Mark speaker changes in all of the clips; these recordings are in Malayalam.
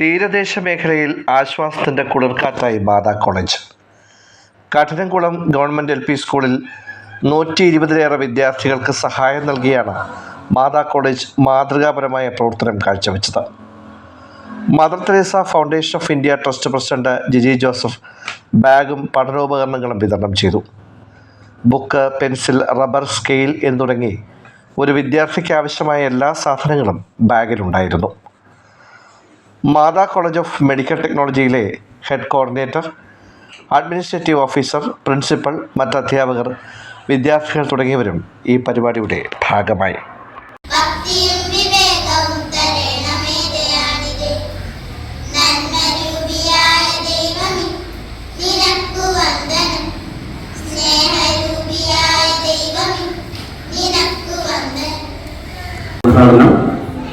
Speaker 1: തീരദേശ മേഖലയിൽ ആശ്വാസത്തിന്റെ കുളിർക്കാറ്റായി Matha college Kadinamkulam government L P സ്കൂളിൽ നൂറ്റി ഇരുപതിലേറെ വിദ്യാർത്ഥികൾക്ക് സഹായം നൽകിയാണ് മാതാ കോളേജ് മാതൃകാപരമായ പ്രവർത്തനം കാഴ്ചവെച്ചത്. Mother Teresa Foundation of India Trust president Jiji Joseph ബാഗും പഠനോപകരണങ്ങളും വിതരണം ചെയ്തു. ബുക്ക് പെൻസിൽ റബ്ബർ സ്കെയിൽ എന്നു തുടങ്ങി ഒരു വിദ്യാർത്ഥിക്ക് ആവശ്യമായ എല്ലാ സാധനങ്ങളും ബാഗിലുണ്ടായിരുന്നു. മാതാ college of medical ടെക്നോളജിയിലെ head coordinator administrative officer principal മറ്റ് അധ്യാപകർ വിദ്യാർത്ഥികൾ തുടങ്ങിയവരും ഈ പരിപാടിയുടെ ഭാഗമായി.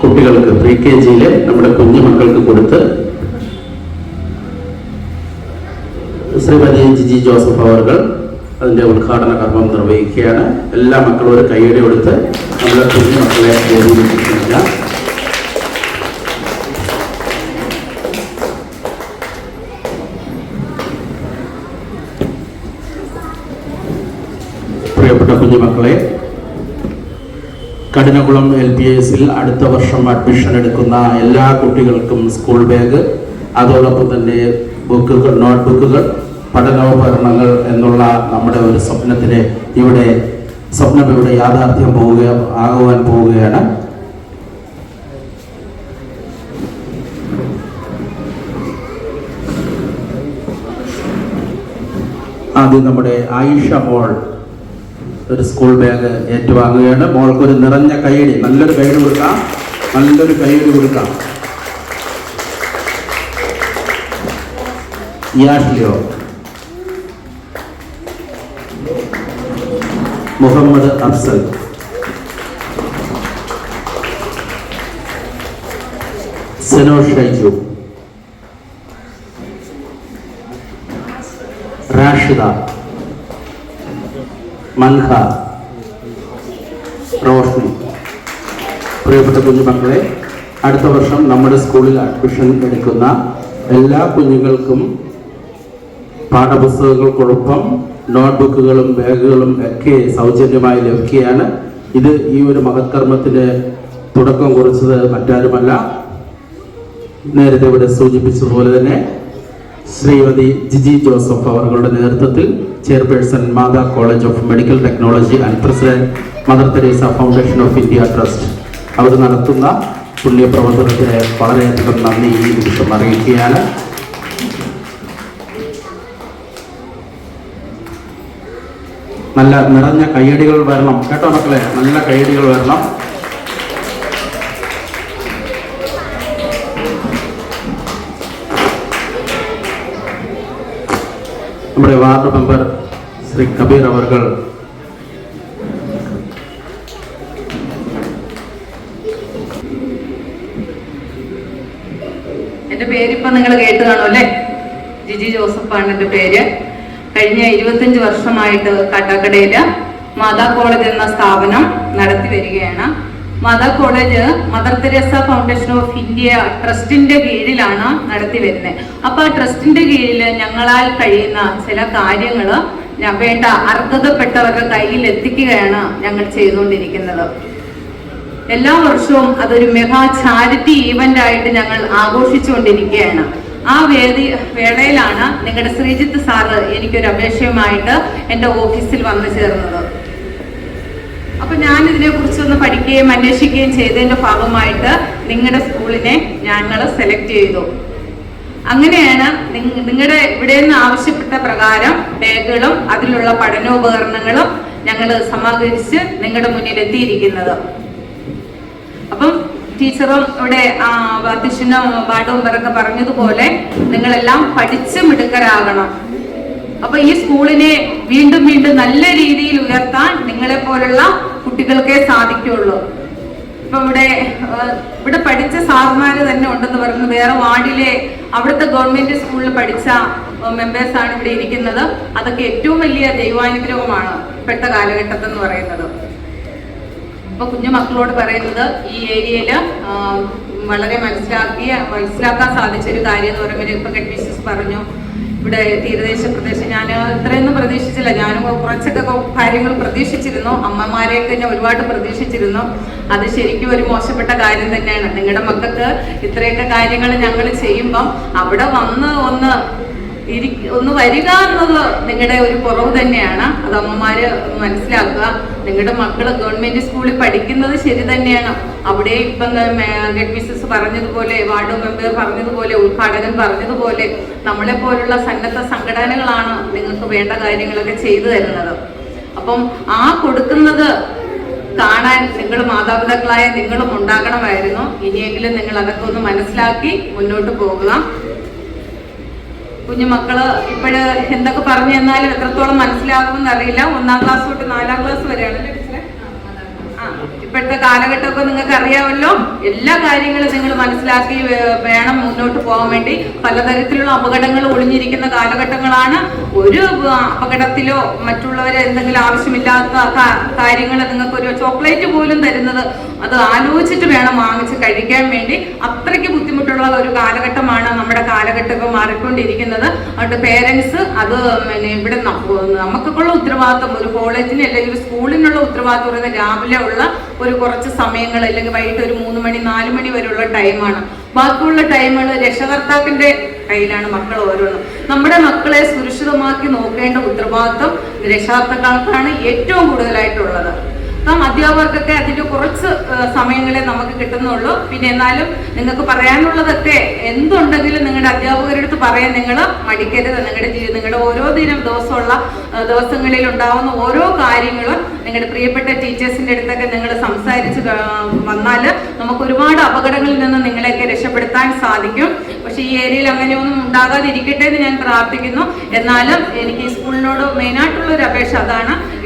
Speaker 2: കുട്ടികൾക്ക് പ്രീ കെ ജിയിലെ നമ്മുടെ കുഞ്ഞു മക്കൾക്ക് കൊടുത്ത് ശ്രീമതി ജിജി ജോസഫ് അവർകൾ അതിന്റെ ഉദ്ഘാടന കർമ്മം നിർവഹിക്കുകയാണ്. എല്ലാ മക്കളും ഒരു കൈയടി കൊടുത്ത് നമ്മുടെ കുഞ്ഞു മക്കളെ വേദിയിലെത്തിക്കുക പ്രിയപ്പെട്ട കുഞ്ഞുമക്കളെ കഠിനകുളം എൽ പി എസിൽ അടുത്ത വർഷം അഡ്മിഷൻ എടുക്കുന്ന എല്ലാ കുട്ടികൾക്കും സ്കൂൾ ബാഗ് അതോടൊപ്പം തന്നെ ബുക്കുകൾ നോട്ട്ബുക്കുകൾ പഠനോപകരണങ്ങൾ എന്നുള്ള നമ്മുടെ ഒരു സ്വപ്നത്തിന് ഇവിടെ സ്വപ്നം ഇവിടെ യാഥാർത്ഥ്യം പോവുക ആകുവാൻ പോവുകയാണ്. ആദ്യം നമ്മുടെ ആയിഷ മോൾ ഒരു സ്കൂൾ ബാഗ് ഏറ്റുവാങ്ങുകയാണ്. മോൾക്ക് ഒരു നിറഞ്ഞ കൈയടി നല്ലൊരു കൈയടി കൊടുക്കാം. നല്ലൊരു കൈയടി കൊടുക്കാം. യാഷ്ലിയോ മുഹമ്മദ് അഫ്സൽ. സെനോ ഷൈജു. റാഷിദ. മൻഹ റോഷ്നി പ്രിയപ്പെട്ട കുഞ്ഞുമക്കളെ അടുത്ത വർഷം നമ്മുടെ സ്കൂളിൽ അഡ്മിഷൻ എടുക്കുന്ന എല്ലാ കുഞ്ഞുങ്ങൾക്കും പാഠപുസ്തകങ്ങൾക്കൊപ്പം നോട്ട്ബുക്കുകളും ബാഗുകളും ഒക്കെ സൗജന്യമായി ലഭിക്കുകയാണ്. ഇത് ഈ ഒരു മഹത്കർമ്മത്തിന് തുടക്കം കുറിച്ചത് മറ്റാരുമല്ല. നേരത്തെ ഇവിടെ സൂചിപ്പിച്ചതുപോലെ തന്നെ ശ്രീമതി ജിജി ജോസഫ് അവരുടെ നേതൃത്വത്തിൽ chairperson Matha college of medical technology and president Mother Teresa Foundation of India Trust. അവർ നടത്തുന്ന പുണ്യപ്രവർത്തനത്തിന് വളരെയധികം നന്ദി ഈ നിമിഷം അറിയിക്കുകയാണ്. നല്ല നിറഞ്ഞ കയ്യടികൾ വരണം. കേട്ടോ മക്കളെ? നല്ല കയ്യടികൾ വരണം. നമ്മുടെ വാർഡ് മെമ്പർ ശ്രീ കബീർ അവർകൾ.
Speaker 3: എന്റെ പേരിപ്പോ നിങ്ങൾ കേട്ട് കാണും അല്ലേ? ജിജി ജോസഫാണ് എന്റെ പേര്. കഴിഞ്ഞ ഇരുപത്തഞ്ച് വർഷമായിട്ട് കാട്ടാക്കടയിൽ മാതാ കോളേജ് എന്ന സ്ഥാപനം നടത്തി വരികയാണ്. Matha college Mother Teresa Foundation of India ട്രസ്റ്റിന്റെ കീഴിലാണ് നടത്തി വരുന്നത്. അപ്പൊ ആ ട്രസ്റ്റിന്റെ കീഴിൽ ഞങ്ങളാൽ കഴിയുന്ന ചില കാര്യങ്ങൾ വേണ്ട അർഹതപ്പെട്ടവരുടെ കയ്യിൽ എത്തിക്കുകയാണ് ഞങ്ങൾ ചെയ്തുകൊണ്ടിരിക്കുന്നത്. എല്ലാ വർഷവും അതൊരു മെഗാ ചാരിറ്റി ഈവന്റ് ആയിട്ട് ഞങ്ങൾ ആഘോഷിച്ചുകൊണ്ടിരിക്കുകയാണ്. ആ വേദി വേളയിലാണ് നിങ്ങളുടെ ശ്രീജിത്ത് സാറ് എനിക്കൊരു അപേക്ഷയുമായിട്ട് എന്റെ ഓഫീസിൽ വന്നു ചേർന്നത്. അപ്പൊ ഞാൻ ഇതിനെ കുറിച്ചൊന്ന് പഠിക്കുകയും അന്വേഷിക്കുകയും ചെയ്തതിന്റെ ഭാഗമായിട്ട് നിങ്ങളുടെ സ്കൂളിനെ ഞങ്ങൾ സെലക്ട് ചെയ്തു. അങ്ങനെയാണ് നിങ്ങളുടെ ഇവിടെ നിന്ന് ആവശ്യപ്പെട്ട പ്രകാരം ബാഗുകളും അതിലുള്ള പഠനോപകരണങ്ങളും ഞങ്ങൾ സമാഹരിച്ച് നിങ്ങളുടെ മുന്നിൽ എത്തിയിരിക്കുന്നത് അപ്പം ടീച്ചറും ഇവിടെ അധ്യക്ഷനും വാർഡും ഇവരൊക്കെ പറഞ്ഞതുപോലെ നിങ്ങളെല്ലാം പഠിച്ച് മിടുക്കരാകണം. അപ്പൊ ഈ സ്കൂളിനെ വീണ്ടും വീണ്ടും നല്ല രീതിയിൽ ഉയർത്താൻ നിങ്ങളെ പോലുള്ള കുട്ടികൾക്കേ സാധിക്കുള്ളൂ. ഇപ്പൊ ഇവിടെ ഇവിടെ പഠിച്ച സാറുമാര് തന്നെ ഉണ്ടെന്ന് പറഞ്ഞു വേറെ വാർഡിലെ അവിടുത്തെ ഗവൺമെന്റ് സ്കൂളിൽ പഠിച്ച മെമ്പേഴ്സ് ആണ് ഇവിടെ ഇരിക്കുന്നത്. അതൊക്കെ ഏറ്റവും വലിയ ദൈവാനുഗ്രഹമാണ് ഇപ്പോഴത്തെ കാലഘട്ടത്തിൽ എന്ന് പറയുന്നത്. ഇപ്പൊ കുഞ്ഞു മക്കളോട് പറയുന്നത് ഈ ഏരിയയിൽ വളരെ മനസ്സിലാക്കിയ മനസ്സിലാക്കാൻ സാധിച്ച ഒരു കാര്യം എന്ന് പറയുമ്പോൾ ഇപ്പൊ കെഡ്മിഷൻസ് പറഞ്ഞു. ഇവിടെ തീരദേശ പ്രദേശം ഞാൻ ഇത്രയൊന്നും പ്രതീക്ഷിച്ചില്ല. ഞാനും കുറച്ചൊക്കെ കാര്യങ്ങൾ പ്രതീക്ഷിച്ചിരുന്നു. അമ്മമാരെയൊക്കെ ഞാൻ ഒരുപാട് പ്രതീക്ഷിച്ചിരുന്നു. അത് ശരിക്കും ഒരു മോശപ്പെട്ട കാര്യം തന്നെയാണ്. നിങ്ങളുടെ മക്കൾക്ക് ഇത്രയൊക്കെ കാര്യങ്ങൾ ഞങ്ങൾ ചെയ്യുമ്പം അവിടെ വന്ന് ഒന്ന് ഒന്ന് വരിക എന്നത് നിങ്ങളുടെ ഒരു കുറവ് തന്നെയാണ്. അത് അമ്മമാര് മനസ്സിലാക്കുക. നിങ്ങളുടെ മക്കൾ ഗവൺമെന്റ് സ്കൂളിൽ പഠിക്കുന്നത് ശരി തന്നെയാണ്. അവിടെ ഇപ്പം ഹെഡ് മിസ്സസ് പറഞ്ഞതുപോലെ വാർഡ് മെമ്പർ പറഞ്ഞതുപോലെ ഉദ്ഘാടകൻ പറഞ്ഞതുപോലെ നമ്മളെ പോലുള്ള സന്നദ്ധ സംഘടനകളാണ് നിങ്ങൾക്ക് വേണ്ട കാര്യങ്ങളൊക്കെ ചെയ്തു തരുന്നത്. അപ്പം ആ കൊടുക്കുന്നത് കാണാൻ നിങ്ങൾ മാതാപിതാക്കളായ നിങ്ങളും ഉണ്ടാകണമായിരുന്നു. ഇനിയെങ്കിലും നിങ്ങൾ അതൊക്കെ ഒന്ന് മനസ്സിലാക്കി മുന്നോട്ട് പോകുക കുഞ്ഞുമക്കൾ ഇപ്പോഴ് എന്തൊക്കെ പറഞ്ഞു തന്നാലും എത്രത്തോളം മനസ്സിലാകുമെന്ന് അറിയില്ല. ഒന്നാം ക്ലാസ് തൊട്ട് നാലാം ക്ലാസ് വരെയാണ് ഇപ്പോഴത്തെ കാലഘട്ടമൊക്കെ നിങ്ങൾക്ക് അറിയാമല്ലോ. എല്ലാ കാര്യങ്ങളും നിങ്ങൾ മനസ്സിലാക്കി വേണം മുന്നോട്ട് പോകാൻ വേണ്ടി. പലതരത്തിലുള്ള അപകടങ്ങൾ ഒളിഞ്ഞിരിക്കുന്ന കാലഘട്ടങ്ങളാണ്. ഒരു അപകടത്തിലോ മറ്റുള്ളവരെ എന്തെങ്കിലും ആവശ്യമില്ലാത്ത കാര്യങ്ങൾ നിങ്ങൾക്ക് ഒരു ചോക്ലേറ്റ് പോലും തരുന്നത് അത് ആലോചിച്ചിട്ട് വേണം വാങ്ങിച്ച് കഴിക്കാൻ വേണ്ടി. അത്രയ്ക്ക് ബുദ്ധിമുട്ടുള്ള ഒരു കാലഘട്ടമാണ് നമ്മുടെ മാറിക്കൊണ്ടിരിക്കുന്നത്. അതുകൊണ്ട് പേരൻസ് അത് പിന്നെ ഇവിടെ ന- നമുക്കൊക്കെയുള്ള ഉത്തരവാദിത്വം. ഒരു കോളേജിന് അല്ലെങ്കിൽ ഒരു സ്കൂളിനുള്ള ഉത്തരവാദിത്വം പറയുന്നത് രാവിലെ ഉള്ള ഒരു കുറച്ച് സമയങ്ങൾ അല്ലെങ്കിൽ വൈകിട്ട് ഒരു മൂന്ന് മണി നാല് മണി വരെയുള്ള ടൈമാണ് ബാക്കിയുള്ള ടൈമുകൾ രക്ഷകർത്താക്കളുടെ കയ്യിലാണ് മക്കൾ ഓരോന്നും. നമ്മുടെ മക്കളെ സുരക്ഷിതമാക്കി നോക്കേണ്ട ഉത്തരവാദിത്വം രക്ഷകർത്താക്കൾക്കാണ് ഏറ്റവും കൂടുതലായിട്ടുള്ളത്. നാം അധ്യാപകർക്കൊക്കെ അതിന്റെ കുറച്ച് ആ, നമുക്ക് കിട്ടുന്നുള്ളൂ. പിന്നെ എന്നാലും നിങ്ങൾക്ക് പറയാനുള്ളതൊക്കെ എന്തുണ്ടെങ്കിലും നിങ്ങളുടെ അധ്യാപകരുടെ അടുത്ത് പറയാൻ നിങ്ങൾ മടിക്കരുത്. നിങ്ങളുടെ നിങ്ങളുടെ ഓരോ ദിനം ദിവസമുള്ള ദിവസങ്ങളിൽ ഉണ്ടാവുന്ന ഓരോ കാര്യങ്ങളും നിങ്ങളുടെ പ്രിയപ്പെട്ട ടീച്ചേഴ്സിന്റെ അടുത്തൊക്കെ നിങ്ങൾ സംസാരിച്ച് വന്നാൽ നമുക്ക് ഒരുപാട് അപകടങ്ങളിൽ നിന്ന് നിങ്ങളെയൊക്കെ രക്ഷപ്പെടുത്താൻ സാധിക്കും. പക്ഷെ ഈ ഏരിയയിൽ അങ്ങനെയൊന്നും ഉണ്ടാകാതിരിക്കട്ടെ എന്ന് ഞാൻ പ്രാർത്ഥിക്കുന്നു. എന്നാലും എനിക്ക് ഈ സ്കൂളിനോട് മെയിനായിട്ടുള്ള ഒരു അപേക്ഷ അതാണ്.